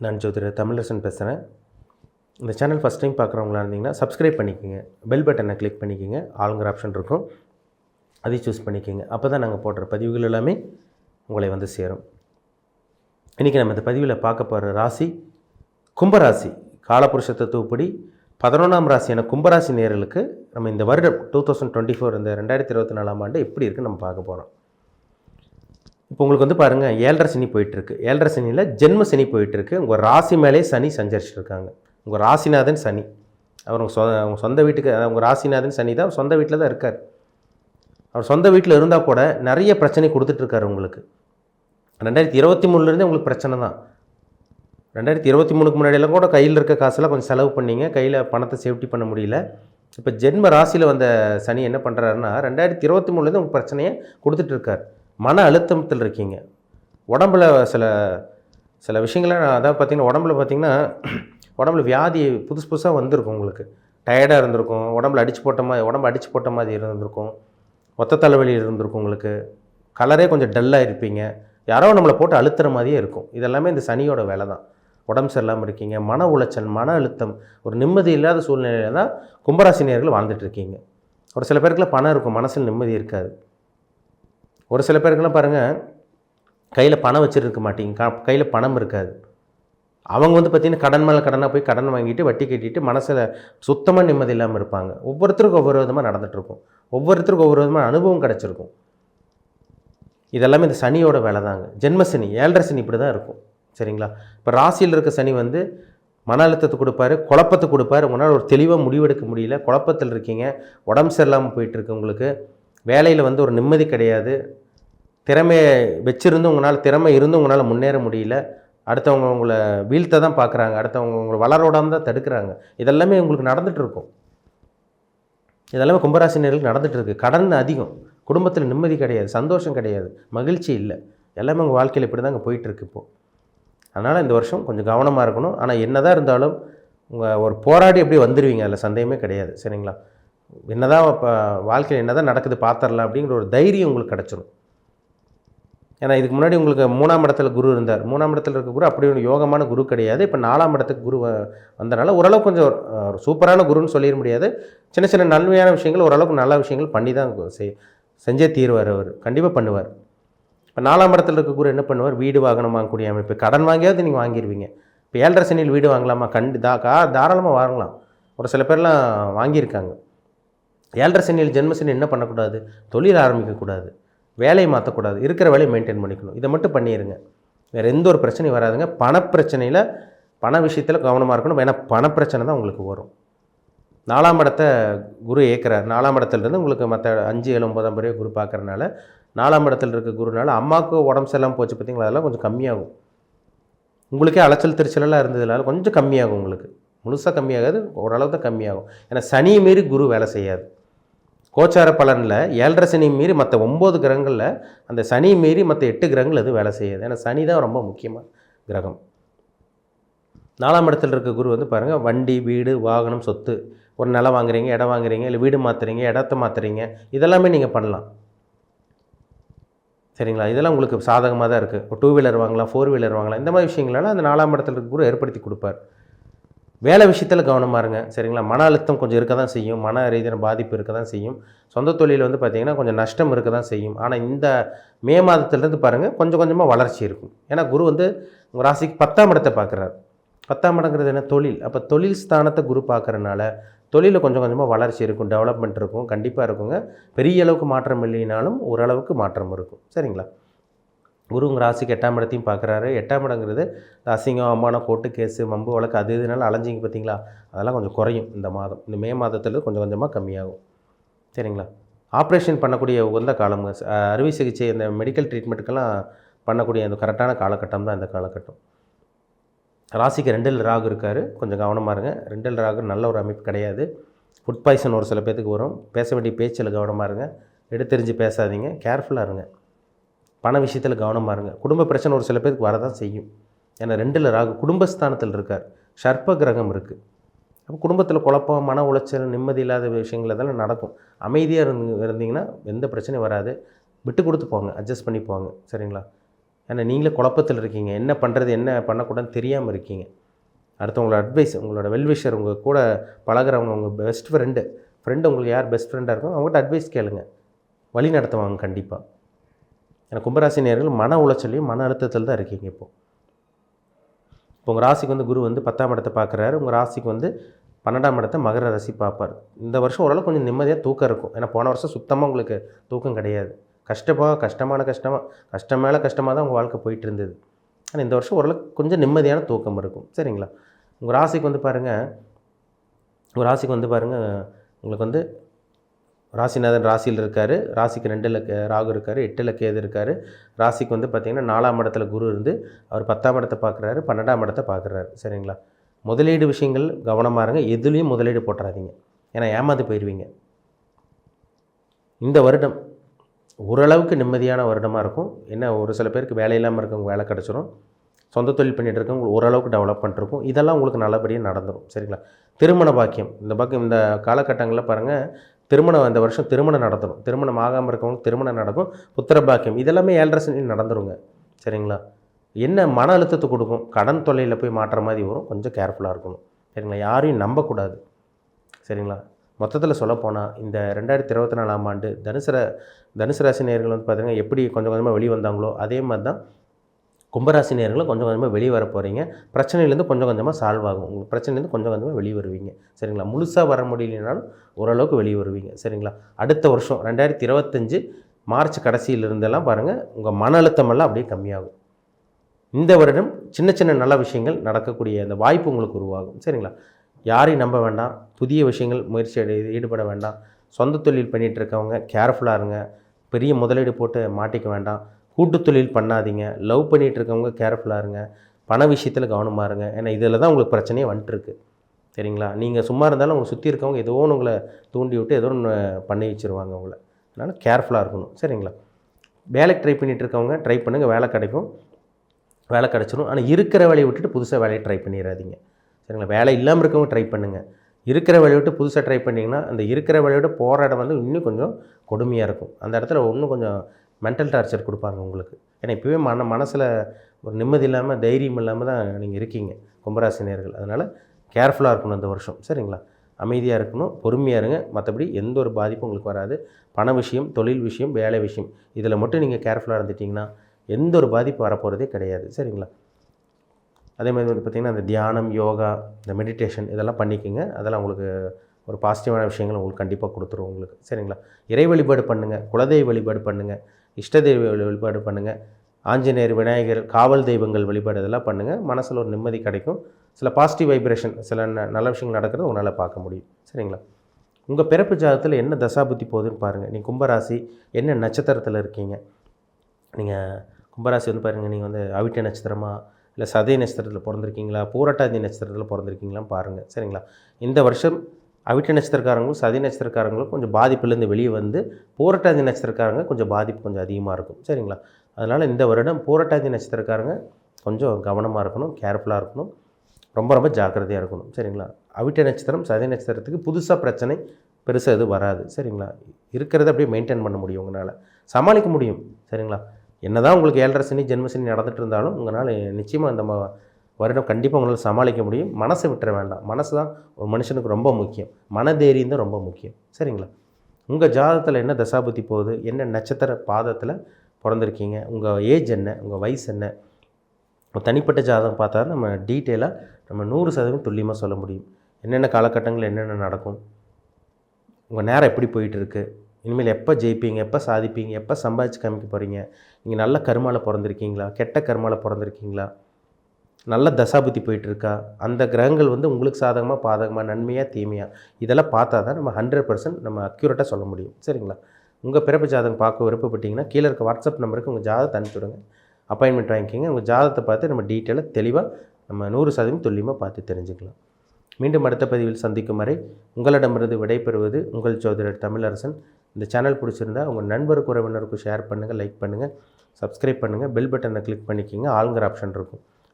நான் ஜோதிடர் தமிழரசன் பேசுகிறேன் இந்த சேனல் ஃபஸ்ட் டைம் பார்க்குறவங்களா இருந்தீங்கன்னா சப்ஸ்கிரைப் பண்ணிக்கோங்க. பெல் பட்டனை கிளிக் பண்ணிக்கோங்க. ஆளுங்கிற ஆப்ஷன் இருக்கும். அதையும் சூஸ் பண்ணிக்கோங்க. அப்போ தான் நாங்கள் போடுற பதிவுகள் எல்லாமே உங்களை வந்து சேரும். இன்றைக்கி நம்ம இந்த பதிவில் பார்க்க போகிற ராசி கும்பராசி காலபுருஷ தத்துவப்படி பதினொன்றாம் ராசியான கும்பராசி நேர்களுக்கு நம்ம இந்த வருடம் டூ தௌசண்ட் டுவெண்ட்டி ஃபோர் இந்த ரெண்டாயிரத்தி இருபத்தி நாலாம் ஆண்டு எப்படி இருக்குன்னு நம்ம பார்க்க போகிறோம் இப்போ உங்களுக்கு வந்து பாருங்கள் ஏழரை சனி போயிட்டுருக்கு. ஏழரை சனியில் ஜென்ம சனி போயிட்டுருக்கு. உங்கள் ராசி மேலே சனி சஞ்சரிச்சிட்டு இருக்காங்க உங்கள் ராசிநாதன் சனி. அவர் உங்கள் சொ அவங்க சொந்த வீட்டுக்கு உங்கள் ராசிநாதன் சனி தான் சொந்த வீட்டில் தான் இருக்கார். அவர் சொந்த வீட்டில் இருந்தால் கூட நிறைய பிரச்சனை கொடுத்துட்ருக்காரு உங்களுக்கு. ரெண்டாயிரத்தி இருபத்தி மூணுலேருந்தே உங்களுக்கு பிரச்சனை தான். ரெண்டாயிரத்தி இருபத்தி மூணுக்கு முன்னாடியெல்லாம் கூட கையில் இருக்க காசெல்லாம் கொஞ்சம் செலவு பண்ணிங்க. கையில் பணத்தை சேஃப்டி பண்ண முடியல. இப்போ ஜென்ம ராசியில் வந்த சனி என்ன பண்ணுறாருன்னா ரெண்டாயிரத்தி இருபத்தி மூணுலேருந்து உங்களுக்கு பிரச்சனையை கொடுத்துட்ருக்கார் மன அழுத்தத்தில் இருக்கீங்க. உடம்புல சில சில விஷயங்களை அதாவது பார்த்தீங்கன்னா உடம்புல பார்த்தீங்கன்னா உடம்புல வியாதி புதுசு புதுசாக வந்திருக்கும் உங்களுக்கு. டயர்டாக இருந்திருக்கும் உடம்புல அடிச்சு போட்ட மாதிரி உடம்பு அடிச்சு போட்ட மாதிரி இருந்திருக்கும். ஒத்த தலைவலி இருந்திருக்கும் உங்களுக்கு. கலரே கொஞ்சம் டல்லாக இருப்பீங்க. யாரோ நம்மளை போட்டு அழுத்துற மாதிரியே இருக்கும். இதெல்லாமே இந்த சனியோட வேலை தான். உடம்பு சரியில்லாமல் இருக்கீங்க மன உளைச்சல் மன அழுத்தம் ஒரு நிம்மதி இல்லாத சூழ்நிலையில் தான் கும்பராசினியர்கள் வாழ்ந்துட்டு இருக்கீங்க. ஒரு சில பேருக்குலாம் பணம் இருக்கும் மனசில் நிம்மதி இருக்காது. ஒரு சில பேருக்குலாம் பாருங்கள் கையில் பணம் வச்சுருக்க மாட்டீங்க. கையில் பணம் இருக்காது. அவங்க வந்து பார்த்திங்கன்னா கடன் மேலே கடனாக போய் கடன் வாங்கிட்டு வட்டி கட்டிட்டு மனசில் சுத்தமாக நிம்மதி இல்லாமல் இருப்பாங்க. ஒவ்வொருத்தருக்கும் ஒவ்வொரு விதமாக நடந்துகிட்ருக்கும் ஒவ்வொருத்தருக்கும் ஒவ்வொரு விதமான அனுபவம் கிடச்சிருக்கும். இதெல்லாமே இந்த சனியோட வேலை தாங்க ஜென்ம சனி ஏழரை சனி இப்படி தான் இருக்கும். சரிங்களா? இப்போ ராசியில் இருக்க சனி வந்து மன அழுத்தத்தை கொடுப்பாரு குழப்பத்தை கொடுப்பாரு. உங்களால் ஒரு தெளிவாக முடிவெடுக்க முடியல. குழப்பத்தில் இருக்கீங்க. உடம்பு சரியில்லாமல் போயிட்டுருக்கு உங்களுக்கு. வேலையில் வந்து ஒரு நிம்மதி கிடையாது. திறமையை வச்சுருந்து உங்களால் திறமை இருந்து உங்களால் முன்னேற முடியல. அடுத்தவங்க உங்களை வீழ்த்த தான் பார்க்குறாங்க அடுத்தவங்க உங்களை வளர தான் தடுக்கிறாங்க. இதெல்லாமே உங்களுக்கு நடந்துகிட்ருக்கும் இதெல்லாமே கும்பராசினியர்களுக்கு நடந்துகிட்ருக்கு கடன் அதிகம். குடும்பத்தில் நிம்மதி கிடையாது. சந்தோஷம் கிடையாது. மகிழ்ச்சி இல்லை. எல்லாமே உங்கள் வாழ்க்கையில் இப்படி தாங்க போயிட்டுருக்கு இப்போது அதனால் இந்த வருஷம் கொஞ்சம் கவனமாக இருக்கணும். ஆனால் என்னதான் இருந்தாலும் உங்கள் ஒரு போராடி எப்படி வந்துடுவீங்க அதில் சந்தேகமே கிடையாது. சரிங்களா? என்னதான் இப்போ வாழ்க்கையில் என்னதான் நடக்குது பார்த்துடலாம் அப்படிங்கிற ஒரு தைரியம் உங்களுக்கு கிடச்சிரும். ஏன்னா இதுக்கு முன்னாடி உங்களுக்கு மூணாம் இடத்துல குரு இருந்தார். மூணாம் இடத்துல இருக்க குரு அப்படி ஒரு யோகமான குரு கிடையாது. இப்போ நாலாம் இடத்துக்கு குரு வந்தனால ஓரளவு கொஞ்சம் சூப்பரான குருன்னு சொல்லிட முடியாது. சின்ன சின்ன நன்மையான விஷயங்கள் ஓரளவுக்கு நல்ல விஷயங்கள் பண்ணி தான் செய் செஞ்சே தீருவார் அவர். கண்டிப்பாக பண்ணுவார். இப்போ நாலாம் இடத்துல இருக்க குரு என்ன பண்ணுவார்? வீடு வாகனம் வாங்கக்கூடிய அமைப்பு. கடன் வாங்கியாவது நீங்கள் வாங்கிடுவீங்க இப்போ ஏழரை சனியில் வீடு வாங்கலாமா? கண்டு தா கா தாராளமாக வாங்கலாம். ஒரு சில பேர்லாம் வாங்கியிருக்காங்க. ஏழரை சனியில் ஜென்மசனி என்ன பண்ணக்கூடாது? தொழில் ஆரம்பிக்கக்கூடாது. வேலையை மாற்றக்கூடாது இருக்கிற வேலையை மெயின்டைன் பண்ணிக்கணும். இதை மட்டும் பண்ணிடுங்க வேறு எந்த ஒரு பிரச்சனையும் வராதுங்க. பணப்பிரச்சனையில் பண விஷயத்தில் கவனமாக இருக்கணும். ஏன்னா பணப்பிரச்சனை தான் உங்களுக்கு வரும். நாலாம் இடத்த குரு ஏற்கிறார் நாலாம் இடத்துலேருந்து உங்களுக்கு மற்ற அஞ்சு ஏழு ஒன்பதாம் பிறகு குரு பார்க்குறனால நாலாம் இடத்துல இருக்க குருனால அம்மாவுக்கு உடம்பு சரியில்லாமல் போச்சு பார்த்திங்களா? அதெல்லாம் கொஞ்சம் கம்மியாகும். உங்களுக்கே அலைச்சல் திருச்சலெல்லாம் இருந்ததுனால கொஞ்சம் கம்மியாகும் உங்களுக்கு. முழுசாக கம்மியாகாது. ஓரளவு தான் கம்மியாகும். ஏன்னா சனியை மீறி குரு வேலை செய்யாது. கோச்சார பலனில் ஏழரை சனி மீறி மற்ற ஒம்பது கிரகங்களில் அந்த சனி மீறி மற்ற எட்டு கிரகங்கள் எதுவும் வேலை செய்யாது. ஏன்னா சனி தான் ரொம்ப முக்கியமான கிரகம். நாலாம் இடத்துல இருக்க குரு வந்து பாருங்கள் வண்டி வீடு வாகனம் சொத்து. ஒரு நிலம் வாங்குறீங்க இடம் வாங்குறீங்க இல்லை வீடு மாற்றுறீங்க இடத்த மாற்றுறீங்க இதெல்லாமே நீங்கள் பண்ணலாம். சரிங்களா? இதெல்லாம் உங்களுக்கு சாதகமாக தான் இருக்குது இப்போ டூ வீலர் வாங்கலாம் ஃபோர் வீலர் வாங்கலாம். இந்த மாதிரி விஷயங்களெல்லாம் அந்த நாலாம் இடத்துல இருக்க குரு ஏற்படுத்தி கொடுப்பார். வேலை விஷயத்தில் கவனமாக இருங்க சரிங்களா? மன அழுத்தம் கொஞ்சம் இருக்க தான் செய்யும். மன ரீதியான பாதிப்பு இருக்க தான் செய்யும். சொந்த தொழில் வந்து பார்த்திங்கன்னா கொஞ்சம் நஷ்டம் இருக்க தான் செய்யும். ஆனால் இந்த மே மாதத்துலேருந்து பாருங்கள் கொஞ்சம் கொஞ்சமாக வளர்ச்சி இருக்கும். ஏன்னா குரு வந்து உங்கள் ராசிக்கு பத்தாம் இடத்தை பார்க்குறாரு பத்தாம் இடங்கிறது என்ன? தொழில். அப்போ தொழில் ஸ்தானத்தை குரு பார்க்குறனால தொழிலில் கொஞ்சம் கொஞ்சமாக வளர்ச்சி இருக்கும் டெவலப்மெண்ட் இருக்கும் கண்டிப்பாக இருக்குங்க. பெரிய அளவுக்கு மாற்றம் இல்லைனாலும் ஓரளவுக்கு மாற்றம் இருக்கும். சரிங்களா? குரு உங்கள் ராசிக்கு எட்டாம் இடத்தையும் பார்க்குறாரு. எட்டாம் இடங்கிறது அசிங்கம் அம்மானம் கோட்டு கேஸு மம்பு வழக்கு அது இதனால அலைஞ்சிங்க பார்த்தீங்களா? அதெல்லாம் கொஞ்சம் குறையும் இந்த மாதம். இந்த மே மாதத்தில் கொஞ்சம் கொஞ்சமாக கம்மியாகும். சரிங்களா? ஆப்ரேஷன் பண்ணக்கூடிய உகந்த காலம்ங்க அறுவை சிகிச்சை இந்த மெடிக்கல் ட்ரீட்மெண்ட்டுக்கெல்லாம் பண்ணக்கூடிய அந்த கரெக்டான காலகட்டம் தான் இந்த காலகட்டம். ராசிக்கு ரெண்டில் ராகு இருக்கார். கொஞ்சம் கவனமாக இருங்க. ரெண்டில் ராகு நல்ல ஒரு அமைப்பு கிடையாது. ஃபுட் பாய்சன் ஒரு சில பேத்துக்கு வரும். பேச வேண்டிய பேச்சில் கவனமாக இருங்க. எடுத்தெறிஞ்சு பேசாதீங்க. கேர்ஃபுல்லாக இருங்க. பண விஷயத்தில் கவனமாக இருங்க. குடும்ப பிரச்சனை ஒரு சில பேருக்கு வரதான் செய்யும். ஏன்னா ரெண்டில் ராகு குடும்பஸ்தானத்தில் இருக்கார். சர்ப்ப கிரகம் இருக்குது அப்போ குடும்பத்தில் குழப்பம் மன உளைச்சல் நிம்மதி இல்லாத விஷயங்கள் இதெல்லாம் நடக்கும். அமைதியாக இருந்து இருந்தீங்கன்னா எந்த பிரச்சனையும் வராது. விட்டு கொடுத்து போங்க அட்ஜஸ்ட் பண்ணி போங்க. சரிங்களா? ஏன்னா நீங்களே குழப்பத்தில் இருக்கீங்க. என்ன பண்ணுறது என்ன பண்ணக்கூடாதுன்னு தெரியாமல் இருக்கீங்க. அடுத்தவங்களோட அட்வைஸ் உங்களோட வெல்விஷர் உங்கள் கூட பழகுறவங்க உங்கள் பெஸ்ட் ஃப்ரெண்டு ஃப்ரெண்டு உங்களுக்கு யார் பெஸ்ட் ஃப்ரெண்டாக இருக்கோ அவங்ககிட்ட அட்வைஸ் கேளுங்க. வழி நடத்துவாங்க கண்டிப்பாக ஏன்னா கும்பராசி நேர்கள் மன உளைச்சலையும் மன அழுத்தத்தில் தான் இருக்கீங்க இப்போது இப்போ உங்கள் ராசிக்கு வந்து குரு வந்து பத்தாம் இடத்தை பார்க்குறாரு. உங்கள் ராசிக்கு வந்து பன்னெண்டாம் இடத்தை மகர ராசி பார்ப்பார். இந்த வருஷம் ஓரளவு கொஞ்சம் நிம்மதியாக தூக்கம் இருக்கும். ஏன்னா போன வருஷம் சுத்தமாக உங்களுக்கு தூக்கம் கிடையாது. கஷ்டப்பா கஷ்டமான கஷ்டமாக கஷ்டம் மேலே கஷ்டமாக தான் உங்கள் வாழ்க்கை போயிட்டு இருந்தது. ஆனால் இந்த வருஷம் ஓரளவுக்கு கொஞ்சம் நிம்மதியான தூக்கம் இருக்கும். சரிங்களா? உங்கள் ராசிக்கு வந்து பாருங்கள் உங்கள் ராசிக்கு வந்து பாருங்கள் உங்களுக்கு வந்து ராசிநாதன் ராசியில் இருக்கார். ராசிக்கு ரெண்டில் ராகு இருக்கார் எட்டில் கேது இருக்கார். ராசிக்கு வந்து பார்த்திங்கன்னா நாலாம் இடத்துல குரு இருந்து அவர் பத்தாம் இடத்தை பார்க்குறாரு பன்னெண்டாம் இடத்தை பார்க்குறாரு சரிங்களா? முதலீடு விஷயங்கள் கவனமாக இருங்க. எதுலேயும் முதலீடு போட்டுறாதீங்க. ஏன்னா ஏமாந்து போயிடுவீங்க இந்த வருடம் ஓரளவுக்கு நிம்மதியான வருடமாக இருக்கும். என்ன ஒரு சில பேருக்கு வேலை இல்லாமல் இருக்கவங்க வேலை கிடச்சிரும். சொந்த தொழில் பண்ணிகிட்டு இருக்கவங்க ஓரளவுக்கு டெவலப் பண்ணிருக்கும் இதெல்லாம் உங்களுக்கு நல்லபடியாக நடந்துடும் சரிங்களா? திருமண பாக்கியம். இந்த பாக்கியம் இந்த காலகட்டங்களில் பாருங்கள் திருமணம் இந்த வருஷம் திருமணம் நடத்தணும். திருமணம் ஆகாமல் இருக்கவங்களுக்கு திருமணம் நடக்கும். புத்திரபாக்கியம். இதெல்லாமே ஏழரை சனி நடந்துருங்க. சரிங்களா? என்ன மன அழுத்தத்தை கொடுக்கும்? கடன் தொல்லையில் போய் மாட்டுற மாதிரி வரும். கொஞ்சம் கேர்ஃபுல்லாக இருக்கணும். சரிங்களா? யாரையும் நம்பக்கூடாது. சரிங்களா? மொத்தத்தில் சொல்லப்போனால் இந்த ரெண்டாயிரத்தி இருபத்தி நாலாம் ஆண்டு தனுசு ரா- தனுசு ராசி நேர்கள் வந்து பார்த்திங்கன்னா எப்படி கொஞ்சம் கொஞ்சமாக வெளியே வந்தாங்களோ அதே மாதிரி தான் கும்பராசி நேயர்களும் கொஞ்சம் கொஞ்சமாக வெளியே வர போகிறீங்க பிரச்சனையிலேருந்து கொஞ்சம் கொஞ்சமாக சால்வ் ஆகும். உங்களுக்கு பிரச்சனையிலேருந்து கொஞ்சம் கொஞ்சமாக வெளியே வருவீங்க. சரிங்களா? முழுசாக வர முடியலனாலும் ஓரளவுக்கு வெளியே வருவீங்க. சரிங்களா? அடுத்த வருஷம் ரெண்டாயிரத்தி இருபத்தஞ்சு மார்ச் கடைசியிலிருந்தெல்லாம் பாருங்கள் உங்கள் மன அழுத்தமெல்லாம் அப்படியே கம்மியாகும். இந்த வருடம் சின்ன சின்ன நல்ல விஷயங்கள் நடக்கக்கூடிய அந்த வாய்ப்பு உங்களுக்கு உருவாகும். சரிங்களா? யாரையும் நம்ப வேண்டாம். புதிய விஷயங்கள் முயற்சி ஈடுபட வேண்டாம். சொந்த தொழில் பண்ணிகிட்டு இருக்கவங்க கேர்ஃபுல்லாக இருங்க. பெரிய முதலீடு போட்டு மாட்டிக்க வேண்டாம். கூட்டு தொழில் பண்ணாதீங்க. லவ் பண்ணிகிட்டு இருக்கவங்க கேர்ஃபுல்லாக இருங்க. பண விஷயத்தில் கவனமாக இருங்க. ஏன்னா இதில் தான் உங்களுக்கு பிரச்சனையே வந்துட்டுருக்கு. சரிங்களா? நீங்கள் சும்மா இருந்தாலும் உங்களை சுற்றி இருக்கவங்க ஏதோ ஒன்று உங்களை தூண்டி விட்டு ஏதோ ஒன்று பண்ணி வச்சுருவாங்க உங்களை. அதனால் கேர்ஃபுல்லாக இருக்கணும். சரிங்களா? வேலைக்கு ட்ரை பண்ணிகிட்டு இருக்கவங்க ட்ரை பண்ணுங்கள் வேலை கிடைக்கும். வேலை கிடச்சிரும். ஆனால் இருக்கிற வேலையை விட்டுட்டு புதுசாக வேலையை ட்ரை பண்ணிடாதீங்க சரிங்களா? வேலை இல்லாமல் இருக்கவங்க ட்ரை பண்ணுங்கள் இருக்கிற வேலையை விட்டு புதுசாக ட்ரை பண்ணிங்கன்னா அந்த இருக்கிற வேலையை போராட்டம் வந்து இன்னும் கொஞ்சம் கொடுமையாக இருக்கும். அந்த இடத்துல இன்னும் கொஞ்சம் மென்டல் டார்ச்சர் கொடுப்பாங்க உங்களுக்கு. ஏன்னா இப்போவே மன மனசில் ஒரு நிம்மதி இல்லாமல் தைரியம் இல்லாமல் தான் நீங்கள் இருக்கீங்க கும்பராசினியர்கள். அதனால் கேர்ஃபுல்லாக இருக்கணும் இந்த வருஷம். சரிங்களா? அமைதியாக இருக்கணும் பொறுமையாக இருங்க. மற்றபடி எந்த ஒரு பாதிப்பும் உங்களுக்கு வராது. பண விஷயம் தொழில் விஷயம் வேலை விஷயம் இதில் மட்டும் நீங்கள் கேர்ஃபுல்லாக இருந்துட்டிங்கன்னா எந்த ஒரு பாதிப்பு வரப்போகிறதே கிடையாது. சரிங்களா? அதே மாதிரி வந்து பார்த்திங்கன்னா அந்த தியானம் யோகா இந்த மெடிடேஷன் இதெல்லாம் பண்ணிக்கோங்க. அதெல்லாம் உங்களுக்கு ஒரு பாசிட்டிவான விஷயங்கள் உங்களுக்கு கண்டிப்பாக கொடுத்துரும் உங்களுக்கு. சரிங்களா? இறை வழிபாடு பண்ணுங்கள் குலதெய்வ வழிபாடு பண்ணுங்கள் இஷ்ட தெய்வ வழிபாடு பண்ணுங்கள் ஆஞ்சநேயர் விநாயகர் காவல் தெய்வங்கள் வழிபாடு இதெல்லாம் பண்ணுங்கள் மனசில் ஒரு நிம்மதி கிடைக்கும். சில பாசிட்டிவ் வைப்ரேஷன் சில ந- நல்ல விஷயங்கள் நடக்கிறது உங்களால் பார்க்க முடியும். சரிங்களா? உங்கள் பிறப்பு ஜாதகத்தில் என்ன தசாபுத்தி போகுதுன்னு பாருங்கள் நீங்கள் கும்பராசி என்ன நட்சத்திரத்தில் இருக்கீங்க? நீங்கள் கும்பராசி வந்து பாருங்கள் நீங்கள் வந்து அவிட்ட நட்சத்திரமா? இல்லை சதய நட்சத்திரத்தில் பிறந்திருக்கீங்களா? பூரட்டாதி நட்சத்திரத்தில் பிறந்திருக்கீங்களான்னு பாருங்கள் சரிங்களா? இந்த வருஷம் அவிட்ட நட்சத்திரக்காரங்களும் சதி நட்சத்திரக்காரங்களும் கொஞ்சம் பாதிப்புலேருந்து வெளியே வந்து பூரட்டாதி நட்சத்திரக்காரங்க கொஞ்சம் பாதிப்பு கொஞ்சம் அதிகமாக இருக்கும். சரிங்களா? அதனால் இந்த வருடம் பூரட்டாதி நட்சத்திரக்காரங்க கொஞ்சம் கவனமாக இருக்கணும் கேர்ஃபுல்லாக இருக்கணும் ரொம்ப ரொம்ப ஜாக்கிரதையாக இருக்கணும். சரிங்களா? அவிட்ட நட்சத்திரம் சதி நட்சத்திரத்துக்கு புதுசாக பிரச்சனை பெருசாக எதுவும் வராது. சரிங்களா? இருக்கிறத அப்படியே மெயின்டைன் பண்ண முடியும் உங்களால். சமாளிக்க முடியும். சரிங்களா? என்ன தான் உங்களுக்கு ஏழரை சனி ஜென்மசனி நடந்துகிட்டு இருந்தாலும் உங்களால் நிச்சயமாக அந்த வருடம் கண்டிப்பாக உங்களால் சமாளிக்க முடியும். மனசை விட்டுற வேண்டாம். மனசு தான் ஒரு மனுஷனுக்கு ரொம்ப முக்கியம். மனதேரியம் தான் ரொம்ப முக்கியம். சரிங்களா? உங்கள் ஜாதகத்தில் என்ன தசாபுத்தி போகுது? என்ன நட்சத்திர பாதத்தில் பிறந்திருக்கீங்க? உங்கள் ஏஜ் என்ன? உங்கள் வயசு என்ன? தனிப்பட்ட ஜாதகம் பார்த்தா நம்ம டீட்டெயிலாக நம்ம நூறு சதவீதம் துல்லியமாக சொல்ல முடியும். என்னென்ன காலகட்டங்கள் என்னென்ன நடக்கும்? உங்கள் நேரம் எப்படி போயிட்டுருக்கு? இனிமேல் எப்போ ஜெயிப்பீங்க? எப்போ சாதிப்பீங்க? எப்போ சம்பாதிச்சு காமிக்க போகிறீங்க நீங்கள் நல்ல கருமாவில் பிறந்திருக்கீங்களா? கெட்ட கருமாவில் பிறந்திருக்கீங்களா? நல்ல தசாபுத்தி போயிட்டுருக்கா. அந்த கிரகங்கள் வந்து உங்களுக்கு சாதகமாக பாதகமாக நன்மையாக தீமையாக இதெல்லாம் பார்த்தா தான் நம்ம ஹண்ட்ரட் பர்சன்ட் நம்ம அக்யூரேட்டாக சொல்ல முடியும். சரிங்களா? உங்கள் பிறப்பு ஜாதகம் பார்க்க விருப்பப்பட்டீங்கன்னா கீழே இருக்க வாட்ஸ்அப் நம்பருக்கு உங்கள் ஜாதகத்தை அனுப்பிச்சி விடுங்க. அப்பாயின்மெண்ட் வாங்கிக்கிங்க. உங்கள் ஜாதகத்தை பார்த்து நம்ம டீட்டெயிலாக தெளிவாக நம்ம நூறு சதவீதம் துல்லியமாக பார்த்து தெரிஞ்சுக்கலாம். மீண்டும் அடுத்த பதிவில் சந்திக்கும் வரை உங்களிடமிருந்து விடைபெறுவது உங்கள் சோதரர் தமிழரசன். இந்த சேனல் பிடிச்சிருந்தா உங்கள் நண்பருக்கு உறவினருக்கு ஷேர் பண்ணுங்கள் லைக் பண்ணுங்கள் சப்ஸ்கிரைப் பண்ணுங்கள் பெல் பட்டனை கிளிக் பண்ணிக்கிங்க ஆளுங்கிற ஆப்ஷன் இருக்கும்.